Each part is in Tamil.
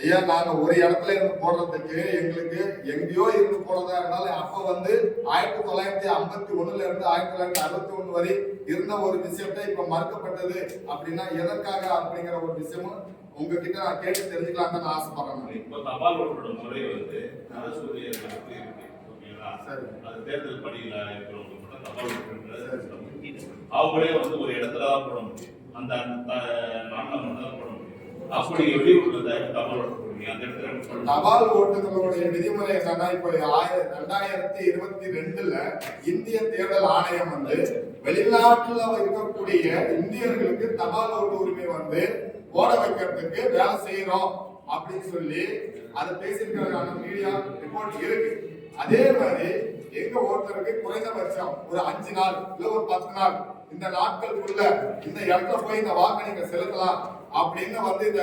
ஐயா நாங்க ஒரு இடத்துல இருந்து போடுறதுக்கு எங்களுக்கு எங்கேயோ இருந்து போனதா இருந்தாலும் அப்ப வந்து ஆயிரத்தி தொள்ளாயிரத்தி ஐம்பத்தி ஒண்ணுல இருந்து ஆயிரத்தி தொள்ளாயிரத்தி அறுபத்தி ஒண்ணு வரை இருந்த ஒரு விஷயத்தை இப்ப மறுக்கப்பட்டது அப்படின்னா எதற்காக அப்படிங்கிற ஒரு விஷயமும் உங்ககிட்ட நான் கேட்டு தெரிஞ்சுக்கலாம்னு நான் ஆசைப்படுறேன் இப்போ தபால் ஓட்டோட முறை வந்து அரசு சரி. அது தேர்தல் பணியில இருக்கிறவங்க தபால். அவங்களே வந்து ஒரு இடத்துல தான் போட முடியும் அந்த அப்படி தபால் ஓட்ட தபால் ஓட்டுகளுடைய விதிமுறை என்னன்னா இப்ப ரெண்டாயிரத்தி இருபத்தி ரெண்டுல இந்திய தேர்தல் ஆணையம் வந்து வெளிநாட்டுல இருக்கக்கூடிய இந்தியர்களுக்கு தபால் ஓட்டு உரிமை வந்து ஓட வைக்கிறதுக்கு வேலை செய்யறோம் அப்படின்னு சொல்லி அதை பேசியிருக்கிறதான மீடியா ரிப்போர்ட் இருக்கு. அதே மாதிரி எங்க ஒருத்தருக்கு குறைந்தபட்சம் ஒரு அஞ்சு நாள் இல்ல ஒரு பத்து நாள். இந்த நாட்களுக்குள்ள இந்த இடத்துல போய் இந்த வாக்கை நீங்க செலுத்தலாம் அப்படின்னு வந்து இந்த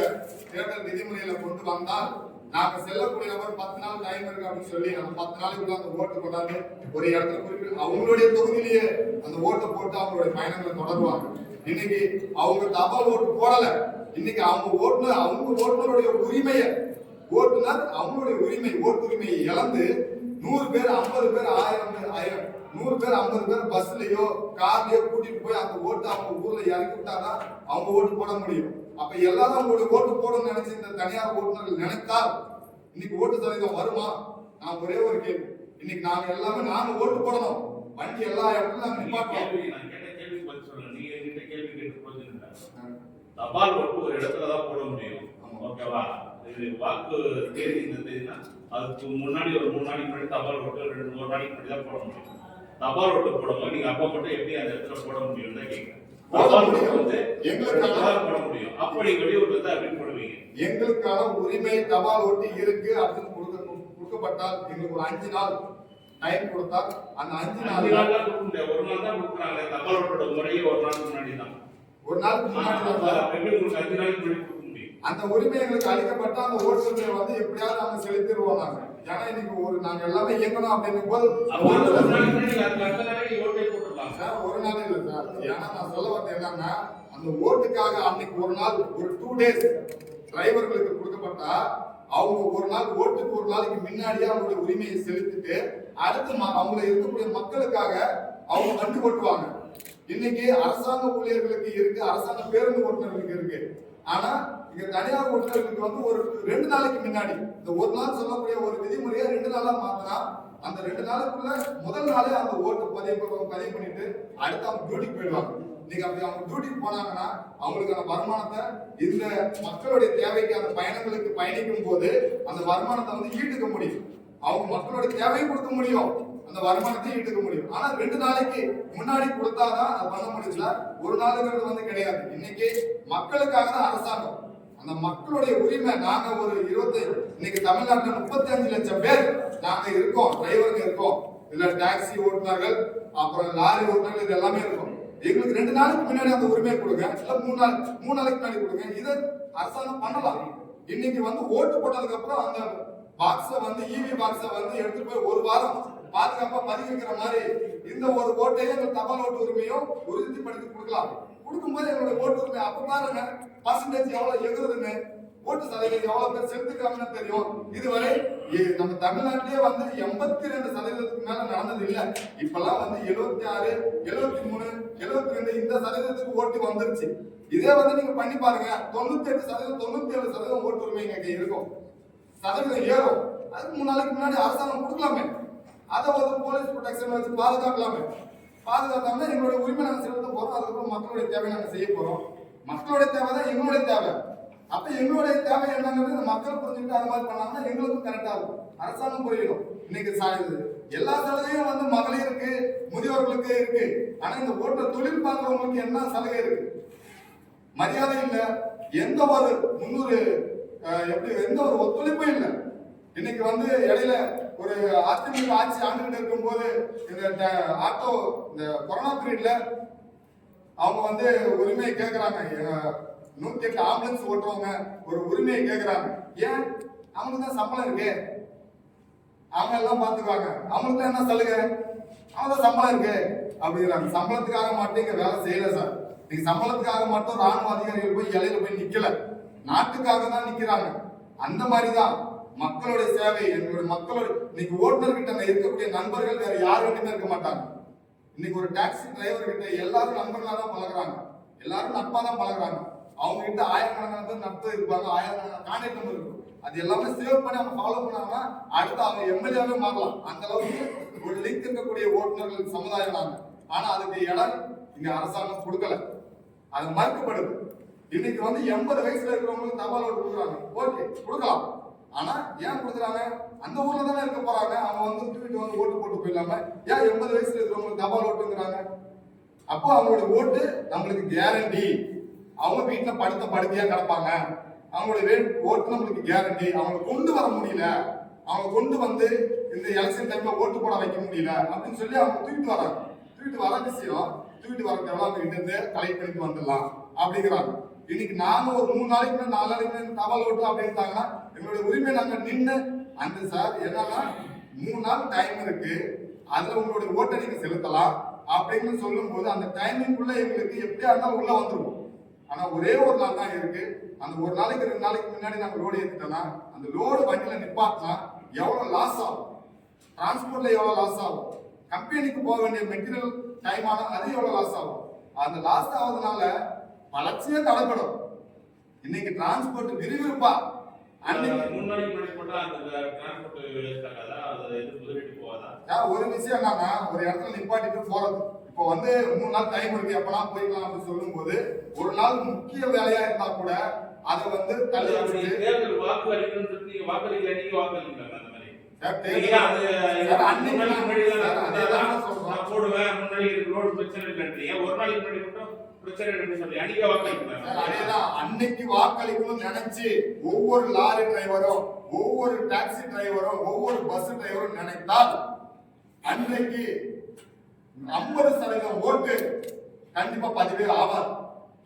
தேர்தல் விதிமுறையில கொண்டு வந்தால் நாங்க செல்லக்கூடிய நபர் பத்து நாள் டைம் இருக்கு அப்படின்னு சொல்லி அந்த பத்து நாளைக்குள்ள அந்த ஓட்டு கொண்டாந்து ஒரு இடத்துல குறிப்பிட்டு அவங்களுடைய தொகுதியிலேயே அந்த ஓட்டை போட்டு அவங்களுடைய பயணங்களை தொடருவாங்க. இன்னைக்கு அவங்க தபால் ஓட்டு போடல. இன்னைக்கு அவங்க ஓட்டுனர் அவங்க ஓட்டுநருடைய உரிமையை ஓட்டுநர் அவங்களுடைய உரிமை ஓட்டுரிமையை இழந்து நூறு பேர் ஐம்பது பேர் ஆயிரம் பேர் ஆயிரம் நூறு பேர் ஐம்பது பேர் பஸ்லயோ கார்லயோ கூட்டிட்டு போய் அந்த ஓட்டு அவங்க ஊர்ல இறக்கி விட்டாதான் அவங்க ஓட்டு போட முடியும். அப்ப எல்லாரும் அவங்களுடைய ஓட்டு போடணும்னு நினைச்சு இந்த தனியார் ஓட்டுநர்கள் நினைத்தால் இன்னைக்கு ஓட்டு சதவீதம் வருமா? நான் ஒரே ஒரு கேள்வி. இன்னைக்கு நாங்க எல்லாமே நாங்க ஓட்டு போடணும். வண்டி எல்லா இடத்துலயும் நாங்க போச்சுங்க தபால் ஓட்டு ஒரு இடத்துல தான் போட முடியும். ஓகேவா? வாக்கு தேதி இந்த தேதினா அதுக்கு முன்னாடி ஒரு மூணு நாளைக்கு முன்னாடி தபால் ஓட்டு ரெண்டு ஒரு நாளைக்கு முன்னாடி தான் போட முடியும். தபால் ஓட்டு போடும்போது நீங்க அப்ப மட்டும் எப்படி அந்த இடத்துல போட முடியும்னு தான் கேட்கிறேன் எங்களுக்கான உரிமை தபால் ஓட்டு இருக்கு அப்படின்னு கொடுக்க கொடுக்கப்பட்டால் எங்களுக்கு ஒரு அஞ்சு நாள் டைம் கொடுத்தால் அந்த அஞ்சு நாள் நாள் ஒரு நாள் தான் கொடுக்குறாங்க. தபால் ஓட்டோட முறையே ஒரு நாள் முன்னாடி தான் ஒரு நாளுக்கு முன்னாடி தான் அஞ்சு நாளைக்கு முன்னாடி அந்த உரிமை எங்களுக்கு அளிக்கப்பட்டா அந்த ஓட்டுரிமையை வந்து எப்படியாவது நாங்க செலுத்திடுவோம் நாங்க. ஏன்னா இன்னைக்கு ஒரு நாங்க எல்லாமே இயங்கணும் அப்படின்னும் போது சார் ஒரு நாள் இல்ல சார். ஏன்னா நான் சொல்ல வந்தது என்னன்னா அந்த ஓட்டுக்காக அன்னைக்கு ஒரு நாள் ஒரு டூ டேஸ் டிரைவர்களுக்கு கொடுக்கப்பட்டா அவங்க ஒரு நாள் ஓட்டுக்கு ஒரு நாளைக்கு முன்னாடியே அவங்களுடைய உரிமையை செலுத்திட்டு அடுத்து அவங்கள இருக்கக்கூடிய மக்களுக்காக அவங்க வண்டி ஓட்டுவாங்க இன்னைக்கு அரசாங்க ஊழியர்களுக்கு இருக்கு அரசாங்க பேருந்து ஓட்டுநர்களுக்கு இருக்கு. ஆனா இங்க தனியார் ஓட்டுநர்களுக்கு வந்து ஒரு ரெண்டு நாளைக்கு முன்னாடி இந்த ஒரு நாள் சொல்லக்கூடிய ஒரு விதிமுறையை ரெண்டு நாளா மாத்தினா அந்த ரெண்டு நாளுக்குள்ள முதல் நாளே அந்த ஓட்டு பதிவு பண்ண- பதிவு பண்ணிட்டு அடுத்து அவங்க டியூட்டிக்கு போயிடுவாங்க. இன்னைக்கு அப்படி அவங்க டியூட்டிக்கு போனாங்கன்னா அவங்களுக்கான வருமானத்தை இந்த மக்களுடைய தேவைக்கு அந்த பயணங்களுக்கு பயணிக்கும் போது அந்த வருமானத்தை வந்து ஈட்டுக்க முடியும். அவங்க மக்களுடைய தேவையை கொடுக்க முடியும். அந்த வருமானத்தை ஈட்டுக்க முடியும். ஆனா ரெண்டு நாளைக்கு முன்னாடி கொடுத்தாதான் அதை பண்ண முடியல ஒரு நாளுங்கிறது வந்து கிடையாது. இன்னைக்கு மக்களுக்காக தான் அரசாங்கம். அந்த மக்களுடைய உரிமை நாங்க ஒரு இருபத்தி இன்னைக்கு தமிழ்நாட்டில் முப்பத்தி அஞ்சு லட்சம் பேர் நாங்க இருக்கோம் டிரைவருங்க இருக்கோம். இதுல டாக்ஸி ஓட்டுநர்கள் அப்புறம் லாரி ஓட்டுநர்கள் இது எல்லாமே இருக்கும். எங்களுக்கு ரெண்டு நாளுக்கு முன்னாடி அந்த உரிமையை கொடுங்க இல்ல மூணு நாள் மூணு நாளைக்கு முன்னாடி கொடுங்க. இதை அரசாங்கம் பண்ணலாம். இன்னைக்கு வந்து ஓட்டு போட்டதுக்கு அப்புறம் அந்த பாக்ஸை வந்து இவி பாக்ஸை வந்து எடுத்துட்டு போய் ஒரு வாரம் பாதுகாப்பா பதிவிக்கிற மாதிரி இந்த ஒரு ஓட்டையும் எங்க தபால் ஓட்டு உரிமையும் உறுதிப்படுத்தி கொடுக்கலாம். கொடுக்கும்போது எங்களுடைய ஓட்டு உரிமை அப்ப பாருங்க. பர்சன்டேஜ் எவ்வளவு எகுறதுன்னு ஓட்டு சதவீதம் எவ்வளவு பேர் செலுத்துக்காங்கன்னு தெரியும். இதுவரை நம்ம தமிழ்நாட்டிலே வந்து எண்பத்தி ரெண்டு சதவீதத்துக்கு மேல நடந்தது இல்ல. இப்பெல்லாம் வந்து எழுபத்தி ஆறு எழுபத்தி மூணு எழுபத்தி ரெண்டு இந்த சதவீதத்துக்கு ஓட்டு வந்துருச்சு. இதே வந்து நீங்க பண்ணி பாருங்க. தொண்ணூத்தி எட்டு சதவீதம் தொண்ணூத்தி ஏழு சதவீதம் ஓட்டு உரிமை இங்க இருக்கும். சதவீதம் ஏறும். அதுக்கு மூணு நாளைக்கு முன்னாடி அரசாங்கம் கொடுக்கலாமே. அதை வந்து போலீஸ் ப்ரொடெக்ஷன் வச்சு பாதுகாக்கலாமே. பாதுகாத்தாம எங்களுடைய உரிமை நாங்கள் செலுத்த போகிறோம் அதுக்கப்புறம் மக்களுடைய தேவை நாங்கள் செய்ய போகிறோம் மக்களுடைய தேவை தான் எங்களுடைய தேவை. அப்போ எங்களுடைய தேவை என்னங்கிறது மக்கள் புரிஞ்சுக்கிட்டு அது மாதிரி பண்ணாங்கன்னா எங்களுக்கும் கரெக்டாக இருக்கும். அரசாங்கம் புரியணும் இன்னைக்கு சாயுது எல்லா சலுகையும் வந்து மகளிருக்கு முதியோர்களுக்கு இருக்கு. ஆனா இந்த ஓட்டுற தொழில் பார்க்கறவங்களுக்கு என்ன சலுகை இருக்கு? மரியாதை இல்லை. எந்த ஒரு முன்னூறு எப்படி எந்த ஒரு ஒத்துழைப்பும் இல்லை. இன்னைக்கு வந்து இடையில ஒரு அதிமுக ஆட்சி ஆண்டுகிட்டு இருக்கும்போது இந்த ஆட்டோ இந்த கொரோனா பீரியட்ல அவங்க வந்து உரிமையை கேட்கறாங்க நூத்தி எட்டு ஆம்புலன்ஸ் ஓட்டுறவங்க ஒரு உரிமையை கேட்கறாங்க ஏன்? அவங்களுக்கு தான் சம்பளம் இருக்கு. அவங்க எல்லாம் பாத்துக்குவாங்க. அவங்களுக்கு தான் என்ன சலுகை? அவங்க தான் சம்பளம் இருக்கு. அப்படிங்கிறாங்க. சம்பளத்துக்காக மட்டும் இங்க வேலை செய்யல சார். நீங்க சம்பளத்துக்காக மட்டும் ராணுவ அதிகாரிகள் போய் இலையில போய் நிக்கல. நாட்டுக்காக தான் நிக்கிறாங்க. அந்த மாதிரி தான் மக்களுடைய சேவை எங்களுடைய மக்களோட இன்னைக்கு ஓட்டுநர் கிட்ட இருக்கக்கூடிய நண்பர்கள் வேற யாருக்கிட்டயுமே இருக்க மாட்டாங்க. இன்னைக்கு ஒரு டாக்ஸி டிரைவர் கிட்ட எல்லாரும் நண்பர்களா தான் பழகுறாங்க. எல்லாரும் நட்பா தான் பழகுறாங்க. அவங்க கிட்ட ஆயிரக்கணக்கான பேர் நட்பு இருப்பாங்க ஆயிரக்கணக்கான கான்டாக்ட் நம்பர் இருக்கும். அது எல்லாமே சேவ் பண்ணி அவங்க ஃபாலோ பண்ணாங்கன்னா அடுத்து அவங்க எம்எல்ஏவே மாறலாம். அந்த அளவுக்கு ஒரு லிங்க் இருக்கக்கூடிய ஓட்டுநர்கள் சமுதாயம் நாங்க. ஆனா அதுக்கு இடம் இங்க அரசாங்கம் கொடுக்கல. அது மறுக்கப்படுது. இன்னைக்கு வந்து எண்பது வயசுல இருக்கிறவங்களுக்கு தபால் ஓட்டு கொடுக்குறாங்க. ஓகே கொடுக்கலாம். ஆனா ஏன் கொடுக்குறாங்க? அந்த ஊர்ல தானே இருக்க போறாங்க. அவங்க வந்து தூக்கிட்டு வந்து ஓட்டு போட்டு போயிடலாம? ஏன் எண்பது வயசுல இருக்கிறவங்களுக்கு தபால் ஓட்டுங்கிறாங்க? அப்போ அவங்களுடைய ஓட்டு நம்மளுக்கு கேரண்டி அவங்க வீட்டுல படுத்த படுக்கையா கிடப்பாங்க. அவங்களுடைய ஓட்டு நம்மளுக்கு கேரண்டி அவங்க கொண்டு வர முடியல. அவங்க கொண்டு வந்து இந்த எலெக்ஷன் டைம்ல ஓட்டு போட வைக்க முடியல அப்படின்னு சொல்லி அவங்க தூக்கிட்டு வராங்க. தூக்கிட்டு வர விஷயம் தூக்கிட்டு வர தேவை அவங்க இருந்து கலெக்ட் பண்ணிட்டு வந்துடலாம். அப்படிங்கிறாங்க. இன்னைக்கு நாங்க ஒரு மூணு நாளைக்கு நாலு நாளைக்கு முன்னாடி தபால் ஓட்டு அப்படின்ட்டாங்கன்னா எங்களுடைய உரிமை நாங்க நின்று அந்த சார் என்னன்னா மூணு நாள் டைம் இருக்கு அதுல உங்களுடைய ஓட்டை நீங்க செலுத்தலாம் அப்படின்னு சொல்லும் போது அந்த டைமிங்குள்ள எங்களுக்கு எப்படியா இருந்தாலும் உள்ள வந்துருவோம் ஆனா ஒரே ஒரு நாள் தான் இருக்கு. அந்த ஒரு நாளைக்கு ரெண்டு நாளைக்கு முன்னாடி நாங்க லோடு ஏத்திட்டோம்னா அந்த லோடு வண்டியில நிப்பாட்டினா எவ்வளவு லாஸ் ஆகும்? டிரான்ஸ்போர்ட்ல எவ்வளவு லாஸ் ஆகும்? கம்பெனிக்கு போக வேண்டிய மெட்டீரியல் டைம் ஆனால் அது எவ்வளவு லாஸ் ஆகும்? அந்த லாஸ் ஆகுதுனால வளர்ச்சியே தடைப்படும். இன்னைக்கு டிரான்ஸ்போர்ட் விறுவிறுப்பா. ஒரு விஷயம் என்னன்னா ஒரு இடத்துல நிப்பாட்டிட்டு போறது. இப்போ வந்து மூணு நாள் டைம் இருக்கு எப்பனா போய்க்கலாம் அப்படின்னு சொல்லும்போது ஒரு நாள் முக்கிய வேலையா இருந்தா கூட அதை வந்து தள்ளி வச்சுட்டு தேர்தல் வாக்கு அளிக்கணும்ன்றது நீங்க வாக்களிக்கல நீங்க வாக்களிக்கல அந்த மாதிரி. அன்னைக்கு அதேதான் போடுவேன் முன்னாடி ரோடு பிரச்சனை இல்லைன்றீங்க. ஒரு நாளைக்கு முன்னாடி மட்டும் பிரச்சனை இல்லைன்னு சொல்லி அன்னைக்கே சார், வாக்களிக்கல அதேதான். அன்னைக்கு வாக்களிக்கணும்னு நினைச்சு ஒவ்வொரு லாரி டிரைவரும் ஒவ்வொரு டாக்ஸி டிரைவரும் ஒவ்வொரு பஸ் டிரைவரும் நினைத்தால் அன்றைக்கு ஐம்பது சதவீதம் ஓட்டு கண்டிப்பா பதிவே ஆவார்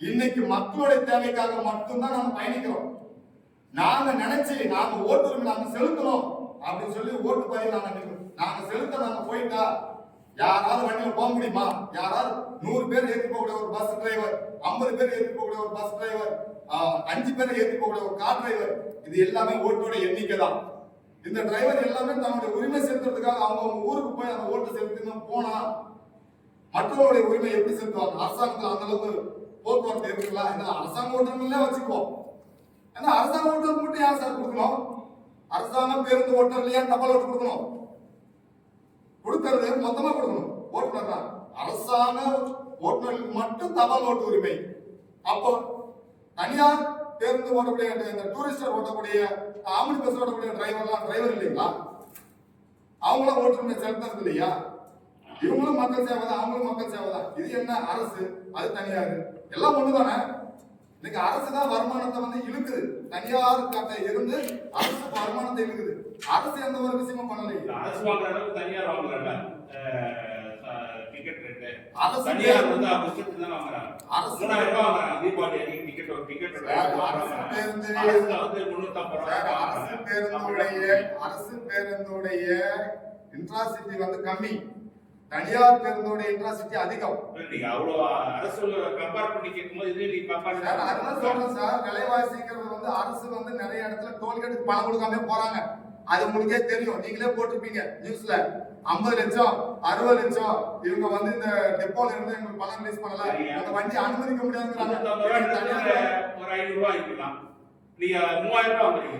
இன்னைக்கு மக்களுடைய தேவைக்காக மட்டும்தான் நாம பயணிக்கிறோம். நாங்க நினைச்சு நாங்க ஓட்டுரிமை நாங்க செலுத்தணும் அப்படின்னு சொல்லி ஓட்டு பதிவு நாங்க நாங்க செலுத்த நாங்க போயிட்டா யாராவது வண்டியில போக முடியுமா? யாராவது நூறு பேர் ஏற்றி போகக்கூடிய ஒரு பஸ் டிரைவர் ஐம்பது பேர் ஏற்றி போகக்கூடிய ஒரு பஸ் டிரைவர் அஞ்சு பேர் ஏற்றி போகக்கூடிய ஒரு கார் டிரைவர் இது எல்லாமே ஓட்டோட எண்ணிக்கை தான். இந்த டிரைவர் எல்லாமே தன்னுடைய உரிமை செலுத்துறதுக்காக அவங்க அவங்க ஊருக்கு போய் அந்த ஓட்டு செலுத்தணும் போனா மற்றவருடைய உரிமை எப்படி செலுத்துவாங்க? அரசாங்கத்தில் அந்த அளவுக்கு போக்குவரத்து இருக்குங்களா? ஏன்னா அரசாங்க ஓட்டுநர்களே வச்சுக்குவோம். ஏன்னா அரசாங்க ஓட்டுநர் மட்டும் யார் சார் கொடுக்கணும்? அரசாங்கம் பேருந்து ஓட்டுநர்லயே தபால் ஓட்டு கொடுக்கணும். கொடுக்கறது மொத்தமா கொடுக்கணும். ஓட்டுநர் தான். அரசாங்க ஓட்டுநர்களுக்கு மட்டும் தபால் ஓட்டு உரிமை. அப்போ தனியார் பேருந்து ஓட்டக்கூடிய இந்த டூரிஸ்டர் ஓட்டக்கூடிய ஆம்பளி பஸ் ஓட்டக்கூடிய டிரைவர்லாம் டிரைவர் இல்லைங்களா? அவங்களும் ஓட்டுரிமை செலுத்துறது இல்லையா? இவங்களும் மக்கள் சேவை தான் அவங்களும் மக்கள் சேவை தான். இது என்ன அரசு? அது தனியார். எல்லாம் ஒண்ணுதானே? இன்னைக்கு அரசு தான் வருமானத்தை வந்து இழுக்குது. தனியார் இருந்து அரசு வருமானத்தை இழுக்குது. அரசு எந்த ஒரு விஷயமும் பண்ணலையே. இந்த அரசு வாங்குற அளவுக்கு தனியார் வாங்குறாங்க. டிக்கெட் ரேட்டு அரசு தனியார் வந்து தான் வாங்குறாங்க. அரசு மூணாயிரம் ரூபாய் வாங்குறாங்க. தீபாவளி அன்னைக்கு டிக்கெட் ஒரு டிக்கெட் அரசு வந்து முன்னூத்தம்பது ரூபாய் அரசு. பேருந்துடைய அரசு பேருந்துடைய இன்ட்ராசிட்டி வந்து கம்மி. தனியார் பேருந்துடைய இன்ட்ராசிட்டி அதிகம். நீங்க அவ்வளவு அரசு கம்பேர் பண்ணி கேட்கும்போது இது நீங்க கம்பேர் சார் அதுதான் சொல்றேன் சார். விலைவாசிங்கிறது வந்து அரசு வந்து நிறைய இடத்துல டோல்கேட்டுக்கு பணம் கொடுக்காம போறாங்க. அது உங்களுக்கே தெரியும். நீங்களே போட்டிருப்பீங்க நியூஸ்ல ஐம்பது லட்சம் அறுபது லட்சம். இவங்க வந்து இந்த டெப்போல இருந்து எங்களுக்கு பணம் ரிலீஸ் பண்ணல. அந்த வண்டி அனுமதிக்க முடியாதுங்கிறாங்க. தனியார் ஒரு ஐநூறு ரூபாய் இருக்கலாம் நீங்க மூவாயிரம் ரூபாய் வாங்குறீங்க.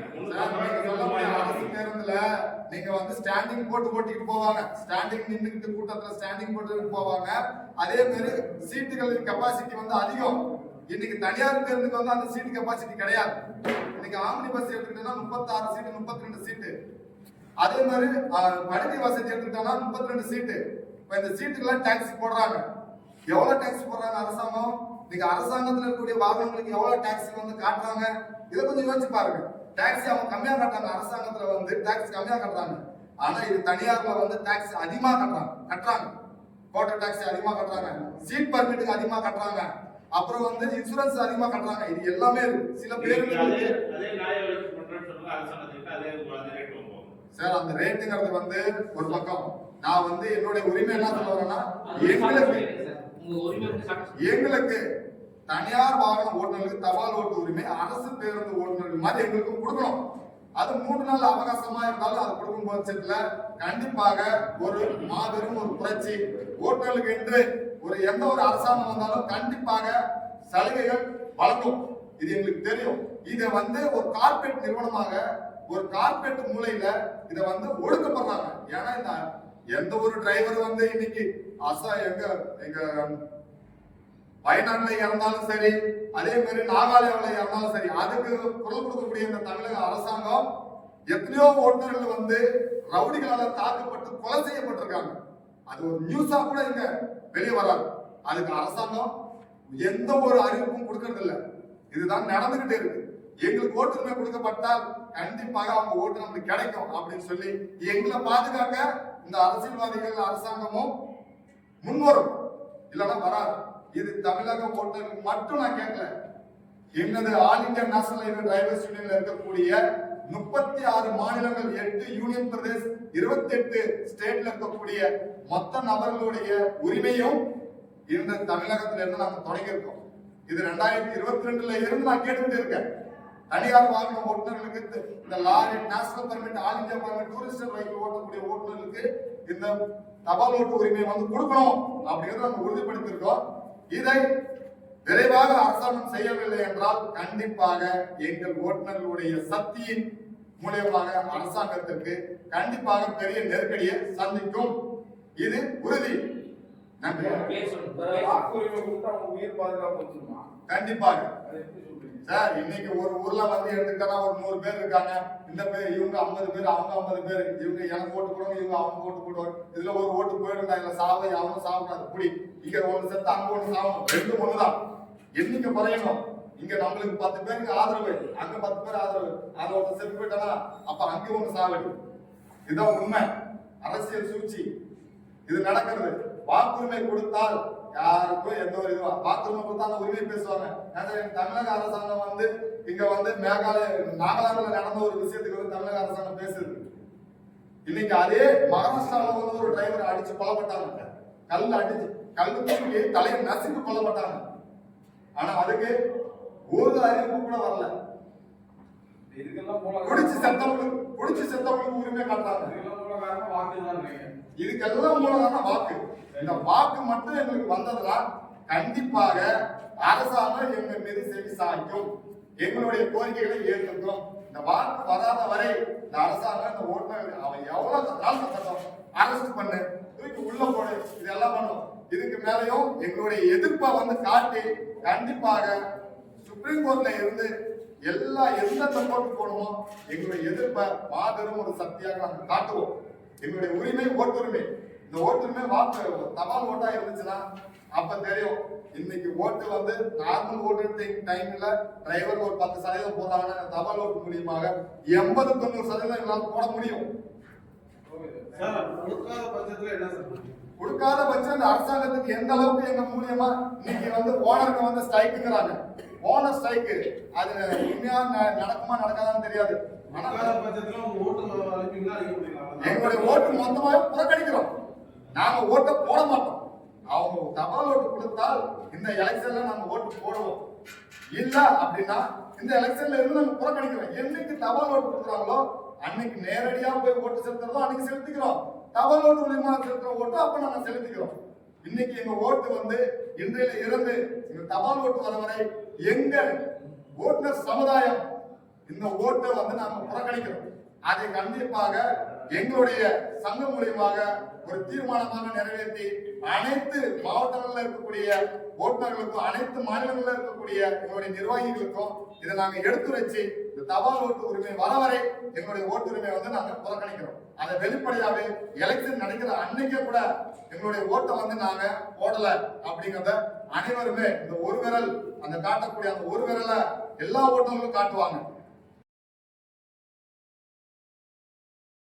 நீங்க வந்து ஸ்டாண்டிங் போட்டு ஓட்டிட்டு போவாங்க. ஸ்டாண்டிங் நின்னுக்கிட்டு கூட்டத்துல ஸ்டாண்டிங் போட்டு போவாங்க. அதே மாதிரி கெப்பாசிட்டி வந்து அதிகம். இன்னைக்கு தனியார் பேருந்துக்கு வந்து அந்த சீட்டு கெப்பாசிட்டி கிடையாது. இன்னைக்கு ஆம்னி பஸ் எடுத்துக்கிட்டோம்னா முப்பத்தாறு சீட்டு முப்பத்தி ரெண்டு சீட்டு அதே மாதிரி அஹ், படுக்கை வசதி எடுத்துக்கிட்டோம்னா முப்பத்தி ரெண்டு சீட்டு இப்ப இந்த சீட்டுக்கெல்லாம் டாக்ஸ் போடுறாங்க. எவ்வளவு டாக்ஸ் போடுறாங்க அரசாங்கம்? நீங்க அரசாங்கத்துல இருக்கக்கூடிய வாகனங்களுக்கு எவ்வளவு டாக்ஸ் வந்து காட்டுறாங்க? இதை கொஞ்சம் யோசிச்சு பாருங்க. டாக்ஸ் அவங்க கம்மியா கட்டுறாங்க. அரசாங்கத்துல வந்து டாக்ஸ் கம்மியா கட்டுறாங்க. ஆனா இது தனியார்ல வந்து டாக்ஸ் அதிகமா கட்டுறாங்க. கட்டுறாங்க. கோட்டர் டாக்ஸ் அதிகமா கட்டுறாங்க. சீட் பர்மிட்டுக்கு அதிகமா கட்டுறாங்க. அப்புறம் வந்து இன்சூரன்ஸ் அதிகமா கட்டுறாங்க. இது எல்லாமே இருக்கு. சில பேருக்கு சார் அந்த ரேட்டுங்கிறது வந்து ஒரு பக்கம். நான் வந்து என்னுடைய உரிமை என்ன சொல்ல வரேன்னா எங்களுக்கு எங்களுக்கு தனியார் வாகன ஓட்டுநர்களுக்கு தபால் ஓட்டு உரிமை அரசு பேருந்து ஓட்டுநர்கள் மாதிரி எங்களுக்கும் கொடுக்கணும். அது மூன்று நாள் அவகாசமா இருந்தாலும் அது கொடுக்கும் பட்சத்துல கண்டிப்பாக ஒரு மாபெரும் ஒரு புரட்சி. ஓட்டுநர்களுக்கு என்று ஒரு எந்த ஒரு அரசாங்கம் வந்தாலும் கண்டிப்பாக சலுகைகள் வழங்கும். இது எங்களுக்கு தெரியும். இதை வந்து ஒரு கார்பரேட் நிறுவனமாக ஒரு கார்பரேட் மூலையில இதை வந்து ஒடுக்கப்படுறாங்க. ஏன்னா இந்த எந்த ஒரு டிரைவர் வந்து இன்னைக்கு அசா எங்க எங்க வயநாட்டில் இறந்தாலும் சரி அதே மாதிரி நாகாலாந்துல இறந்தாலும் சரி அதுக்கு குரல் கொடுக்கக்கூடிய இந்த தமிழக அரசாங்கம் எத்தனையோ ஓட்டுநர்கள் வந்து ரவுடிகளால தாக்கப்பட்டு கொலை செய்யப்பட்டிருக்காங்க. அது ஒரு நியூஸா கூட இங்க வெளியே வராது. அதுக்கு அரசாங்கம் எந்த ஒரு அறிவிப்பும் கொடுக்கறது இல்ல இதுதான் நடந்துகிட்டே இருக்கு. எங்களுக்கு ஓட்டுரிமை கொடுக்கப்பட்டால் கண்டிப்பாக அவங்க ஓட்டு நமக்கு கிடைக்கும் அப்படின்னு சொல்லி எங்களை பாதுகாக்க இந்த அரசியல்வாதிகள் அரசாங்கமும் முன்வரும். இல்லைன்னா வராது. இது தமிழக ஓட்டருக்கு மட்டும் நான் கேட்கல. என்னது all India national highway drivers யூனியன்ல இருக்கக்கூடிய முப்பத்தி ஆறு மாநிலங்கள் எட்டு யூனியன் பிரதேஷ் இருபத்தி எட்டு ஸ்டேட்ல இருக்கக்கூடிய மொத்த நபர்களுடைய உரிமையும் இந்த தமிழகத்துல இருந்து நாங்க தொடங்கியிருக்கோம். இது ரெண்டாயிரத்தி இருபத்தி ரெண்டுல இருந்து நான் கேட்டு இருக்கேன் தனியார் வாகன ஓட்டுநர்களுக்கு இந்த- lorry national permit all India permit tourist vehicle ஓட்டக்கூடிய ஓட்டுநர்களுக்கு இந்த தபால் ஓட்டு உரிமையை வந்து கொடுக்கணும் அப்படிங்கிறத நம்ம உறுதிப்படுத்தியிருக்கோம். இதை விரைவாக அரசாங்கம் செய்யவில்லை என்றால் கண்டிப்பாக எங்கள் ஓட்டுநர்களுடைய சக்தியின் மூலியமாக அரசாங்கத்திற்கு கண்டிப்பாக பெரிய நெருக்கடியை சந்திக்கும். இது உறுதி. நன்றி. கண்டிப்பாக. சார் இன்னைக்கு ஒரு ஊர்ல வந்து எடுத்துக்கிட்டா ஒரு நூறு பேர் இருக்காங்க. இந்த பேர் இவங்க ஐம்பது பேர் அவங்க ஐம்பது பேர். இவங்க எனக்கு ஓட்டு போடுவாங்க இவங்க அவங்க ஓட்டு போடுவாங்க. இதுல ஒரு ஓட்டு போயிடும்டா இல்ல சாவை அவனும் சாப்பிடாது புடி இங்க ஒண்ணு செத்து அங்க ஒண்ணு சாவணும். ரெண்டு ஒண்ணுதான். எண்ணிக்கை குறையணும்? இங்க நம்மளுக்கு பத்து பேருக்கு ஆதரவு. அங்க பத்து பேர் ஆதரவு. அங்க ஒருத்தர் செத்து போயிட்டானா? அப்ப அங்க ஒண்ணு சாவடி. இதுதான் உண்மை. அரசியல் சூழ்ச்சி. இது நடக்கிறது. வாக்குரிமை கொடுத்தால் யாருக்கும் எந்த ஒரு இதுவா வாக்குரிமை கொடுத்தா அந்த உரிமை பேசுவாங்க. ஏன்னா தமிழக அரசாங்கம் வந்து இங்க வந்து மேகாலய நாகாலாந்துல நடந்த ஒரு விஷயத்துக்கு வந்து தமிழக அரசாங்கம் பேசுது. இன்னைக்கு அதே மகாராஷ்டிரால வந்து ஒரு டிரைவர் அடிச்சு கொல்லப்பட்டாங்க. கல் அடிச்சு கல் தூக்கி தலையை நசுக்கி கொல்லப்பட்டாங்க. ஆனா அதுக்கு ஒரு அறிவிப்பு கூட வரல. குடிச்சு செத்தவங்களுக்கு குடிச்சு செத்தவங்களுக்கு உரிமை காட்டுறாங்க. வாக்கு தான் இதுக்கெல்லாம் மூலமான வாக்கு. இந்த வாக்கு மட்டும் எங்களுக்கு வந்ததுனால் கண்டிப்பாக அரசாங்கம் எங்க மீது செவி சாய்க்கும். எங்களுடைய கோரிக்கைகளை ஏற்றுக்கும். இந்த வாக்கு வராத வரை இந்த அரசாங்கம் இந்த ஓட்டுநர் அவன் எவ்வளவு நாள் கட்டணும் அரெஸ்ட் பண்ணு தூக்கி உள்ள போடு இதெல்லாம் பண்ணும். இதுக்கு மேலையும் எங்களுடைய எதிர்ப்பை வந்து காட்டி கண்டிப்பாக சுப்ரீம் கோர்ட்ல இருந்து எல்லா எந்தெந்த கோர்ட்டு போடுமோ எங்களுடைய எதிர்ப்பை மாபெரும் ஒரு சக்தியாக நாங்கள் காட்டுவோம். எங்களுடைய உரிமை ஓட்டுரிமை. இந்த ஓட்டுரிமை வாக்கு தபால் ஓட்டா இருந்துச்சுன்னா அப்ப தெரியும். இன்னைக்கு ஓட்டு வந்து நார்மல் ஓட்டு டைம்ல டிரைவர் ஒரு பத்து சதவீதம் போடுறாங்கன்னா தபால் ஓட்டு மூலியமாக எண்பது தொண்ணூறு சதவீதம் எங்களால் போட முடியும். சார் கொடுக்காத பட்சம் இந்த அரசாங்கத்துக்கு எந்த அளவுக்கு எங்க மூலியமா இன்னைக்கு வந்து ஓனருக்கு வந்து ஸ்ட்ரைக்குங்கிறாங்க ஓனர் ஸ்ட்ரைக்கு அது உண்மையா நடக்குமா நடக்காதான்னு தெரியாது. ஓட்டு எங்களுடைய ஓட்டு மொத்தமாக புறக்கணிக்கிறோம். நாம ஓட்டை போட மாட்டோம். அவங்க தபால் ஓட்டு கொடுத்தால் இந்த எலெக்ஷன்ல நம்ம ஓட்டு போடுவோம். இல்ல அப்படின்னா இந்த எலெக்ஷன்ல இருந்து நம்ம புறக்கணிக்கிறோம். என்னைக்கு தபால் ஓட்டு கொடுக்குறாங்களோ அன்னைக்கு நேரடியா போய் ஓட்டு செலுத்துறதோ அன்னைக்கு செலுத்திக்கிறோம். தபால் ஓட்டு மூலியமா செலுத்துற ஓட்டு அப்ப நம்ம செலுத்திக்கிறோம். இன்னைக்கு எங்க ஓட்டு வந்து இன்றையில இருந்து இந்த தபால் ஓட்டு வர வரை எங்க ஓட்டுநர் சமுதாயம் இந்த ஓட்டை வந்து நாம புறக்கணிக்கிறோம் அதை கண்டிப்பாக எங்களுடைய சங்கம் மூலியமாக ஒரு தீர்மானமாக நிறைவேற்றி அனைத்து மாவட்டங்களில் இருக்கக்கூடிய ஓட்டுநர்களுக்கும் அனைத்து மாநிலங்களில் இருக்கக்கூடிய எங்களுடைய நிர்வாகிகளுக்கும் இதை நாங்க எடுத்து வச்சு இந்த தபால் ஓட்டு உரிமை வர வரை எங்களுடைய ஓட்டு உரிமை வந்து நாங்க புறக்கணிக்கிறோம். அதை வெளிப்படையாவே எலெக்ஷன் நடக்கிற அன்னைக்கே கூட எங்களுடைய ஓட்டை வந்து நாங்க போடல அப்படிங்கிறத அனைவருமே இந்த ஒரு விரல் அந்த காட்டக்கூடிய அந்த ஒரு விரலை எல்லா ஓட்டங்களும் காட்டுவாங்க.